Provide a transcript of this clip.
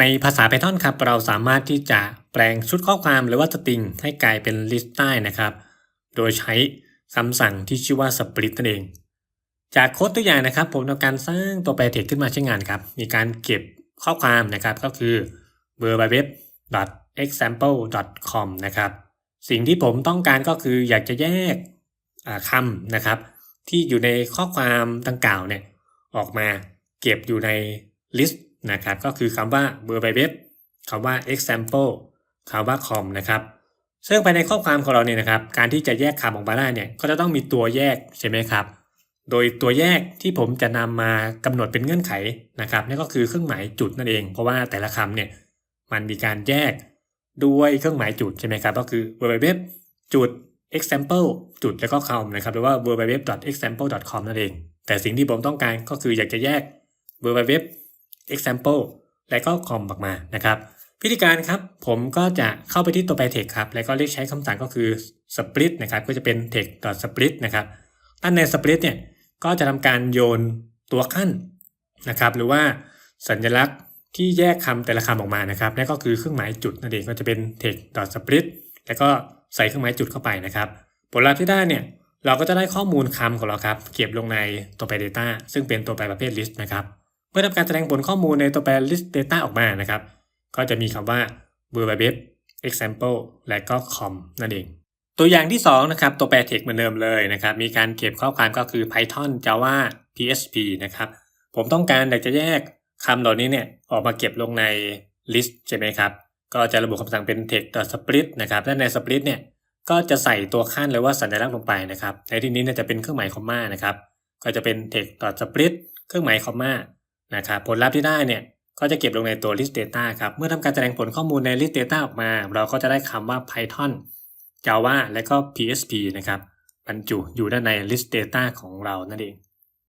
ในภาษา Python ครับเราสามารถที่จะแปลงชุดข้อความหรือว่าสตริงให้กลายเป็น list ได้นะครับ โดยใช้คำสั่งที่ชื่อว่า split นั่นเอง จากโค้ดตัวอย่างนะครับ ผมทำการสร้างตัวแปรเทคขึ้นมาใช้งานครับ มีการเก็บข้อความนะครับก็คือ w w w example com นะครับ สิ่งที่ผมต้องการก็คืออยากจะแยกคำนะครับ ที่อยู่ในข้อความดังกล่าวเนี่ยออกมาเก็บอยู่ใน list นะครับก็คือคำว่า w w w คำว่า example คำว่า com นะครับซึ่งภายในข้อความของเราเนี่ยนะครับ การที่จะแยกคำออกมาได้เนี่ยก็จะต้องมีตัวแยกใช่ไหมครับ โดยตัวแยกที่ผมจะนำมากำหนดเป็นเงื่อนไขนะครับนั่นก็คือเครื่องหมายจุดนั่นเอง เพราะว่าแต่ละคำเนี่ยมันมีการแยกด้วยเครื่องหมายจุดใช่ไหมครับ ก็คือ www จุด example จุดแล้วก็ com นะครับหรือว่า www.example.com นั่นเอง แต่สิ่งที่ผมต้องการก็คืออยากจะแยก www example และก็ com ออกมานะครับวิธีการครับผมก็จะเข้าไปที่ตัวแปร text ครับ แล้วก็เรียกใช้คำสั่งก็คือ split นะครับ ก็จะเป็น text split นะครับด้านใน split เนี่ยก็จะทำการโยนตัวขั้นนะครับ หรือว่าสัญลักษณ์ที่แยกคำแต่ละคำออกมานะครับนั่นก็คือเครื่องหมายจุดนั่นเองก็จะเป็น text split แล้วก็ใส่เครื่องหมายจุดเข้าไปนะครับ ผลลัพธ์ที่ได้เนี่ยเราก็จะได้ข้อมูลคำของเราครับ เก็บลงในตัวแปร data ซึ่งเป็นตัวแปรประเภท list นะครับ มื่อทำการแสดงผลข้อมูลในตัวแปร list data ออกมานะครับ ก็จะมีคำว่า www example และก็ com นั่นเอง ตัวอย่างที่2นะครับตัวแปร text เหมือนเดิมเลยนะครับ มีการเก็บข้อความก็คือ python java php นะครับ ผมต้องการอยากจะแยกคำเหล่านี้เนี่ยออกมาเก็บลงใน list ใช่ไหมครับ ก็จะระบุคำสั่งเป็น text split นะครับ และใน split เนี่ยก็จะใส่ตัวขั้นหรือว่าสัญลักษณ์ลงไปนะครับ ในที่นี้เนี่ยจะเป็นเครื่องหมายคอมมานะครับ ก็จะเป็น text split เครื่องหมายคอมมา นะครับผลลัพธ์ที่ได้เนี่ยก็จะเก็บลงในตัว list data ครับ เมื่อทำการแสดงผลข้อมูลใน list data ออกมา เราก็จะได้คำว่า python java และก็ php นะครับบรรจุอยู่ด้านใน list data ของเรานั่นเอง